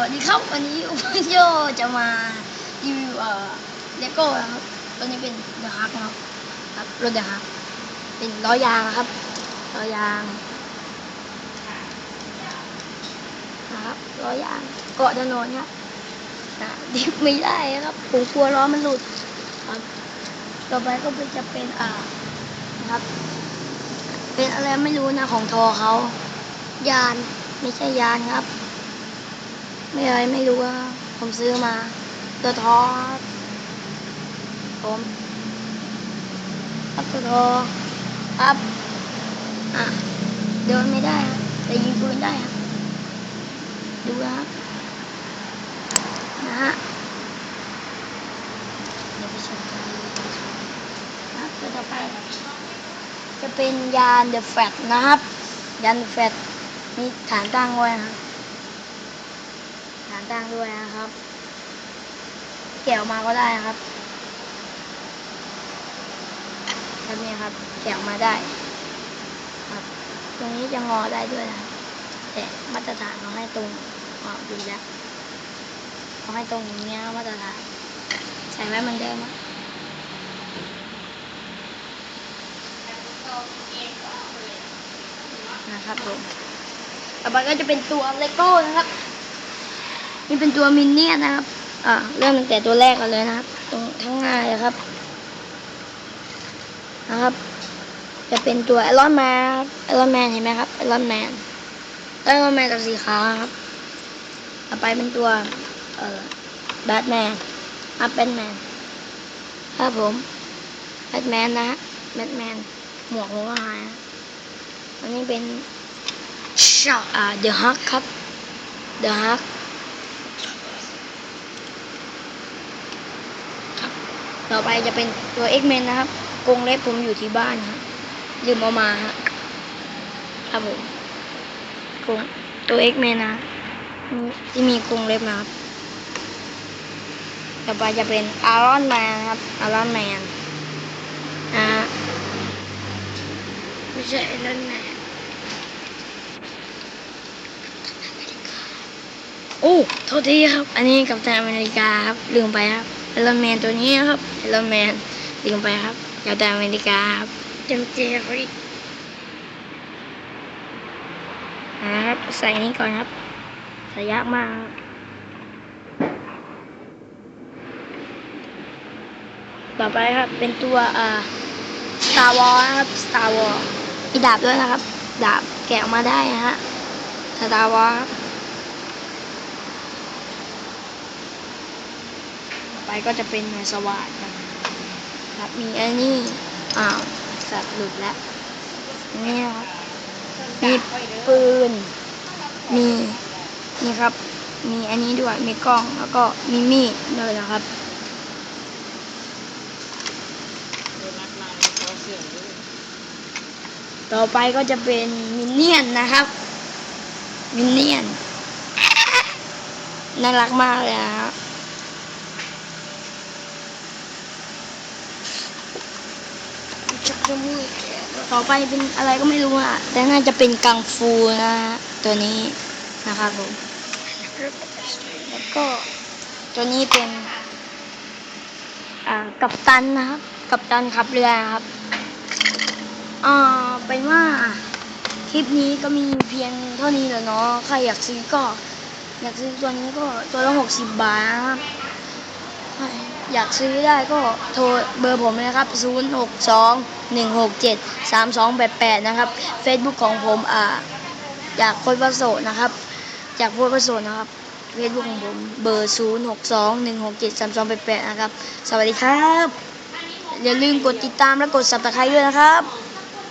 วัสดีครับ วันนี้อุปโยจะมารีวิวเอ่อเลโก้นะครับตัวนี้เป็นเดอะฮักนะครับครับรถเดอะฮักเป็นล้อยางนะครับล้อยางนะครับล้อยางเกาะถนนครับนะดิบไม่ได้ครับผมกลัวล้อมันหลุดครับต่อไปก็เป็นจะเป็นอ่านะครับ เป็นอะไรไม่รู้นะของทอเขายานไม่ใช่ยานครับ ไม่อะไรไม่รู้ว่า ผมซื้อมาตัวทอผมครับตัวทอครับอะเดินไม่ได้ครับแต่ยิงปืนได้ครับดูนะครับนะฮะเดี๋ยวไปชมกันครับตัวต่อไปจะเป็นยานเดอะแฟตนะครับ ยานเดอะแฟตมีฐานตั้งไว้นะครับ ฐานตั้งด้วยนะครับ แกะออกมาก็ได้นะครับแบบนี้ครับ แกะออกมาได้ครับ ตรงนี้จะงอได้ด้วยนะครับแต่มาตรฐานเขาให้ตรงออกดูแล้วเขาให้ตรงอย่างเงี้ยมาตรฐานใส่ไว้เหมือนเดิมครับนะครับผมต่อไปก็จะเป็นตัวเลโก้นะครับ นี่เป็นตัวมินเนี่ยนะครับ อ่าเริ่มตั้งแต่ตัวแรกกันเลยนะครับ ตรงทั้งหน้าเลยครับ นะครับ จะเป็นตัวไอรอนแมนไอรอนแมนเห็นไหมครับไอรอนแมนไอรอนแมนตัวสีขาวครับ ต่อไปเป็นตัวเอ่อแบทแมนอัพแบทแมนครับผมแบทแมนนะฮะแบทแมนหมวกหัวหายอันนี้เป็นชาอ่า The Hulk ครับ The Hulk ครับ ต่อไปจะเป็นตัว X-Men นะครับกรงเล็บผมอยู่ที่บ้านครับยืมเอามาฮะครับผมกรงตัว X-Men นะที่มีกรงเล็บนะครับต่อไปจะเป็น Iron Man ครับ Iron Man อ่าไม่ใช่ Iron Man โอ้โทษทีครับ อันนี้กับตันอเมริกาครับ ลืมไปครับ ไอรอนแมนตัวนี้ครับไอรอนแมนลืมไปครับกับตันอเมริกาครับเจมเจฟรีครับใส่นี้ก่อนครับใส่ยากมากครับต่อไปครับเป็นตัวอ่า Star Wars นะครับ Star Wars มีดาบด้วยนะครับ ดาบแกะออกมาได้นะฮะ Star Wars ครับต่อไป ก็จะเป็นหน่วยสวัสดกันครับ มีอันนี้อ้าวสัตว์หลุดแล้วนี่ครับมีปืน มีนี่ครับ มีอันนี้ด้วย มีกล้องแล้วก็มีมีดด้วยนะครับต่อไปก็จะเป็นมินเนี่ยนนะครับ มินเนี่ยนน่ารักมากเลยนะครับ จักรมูกต่อไปเป็นอะไรก็ไม่รู้อะแต่น่าจะเป็นกังฟูนะฮะตัวนี้นะครับผมแล้วก็ตัวนี้เป็นอ่ากัปตันนะครับ กัปตันขับเรือครับอ่าเป็นว่าคลิปนี้ก็มีเพียงเท่านี้แหละเนาะใครอยากซื้อก็ อยากซื้อตัวนี้ก็ตัวละหกสิบบาทนะครับ อยากซื้อได้ก็โทรเบอร์ผมนะครับ 0 6 2 1 6 7 3 2 8 8 นะครับ Facebook ของผมอ่าอยากโพสต์ประโสดนะครับ อยากโพสต์ประโสดนะครับ Facebook ของผมเบอร์ 0 6 2 1 6 7 3 2 8 8 นะครับ สวัสดีครับ อย่าลืมกดติดตามและกด subscribe ด้วยนะครับ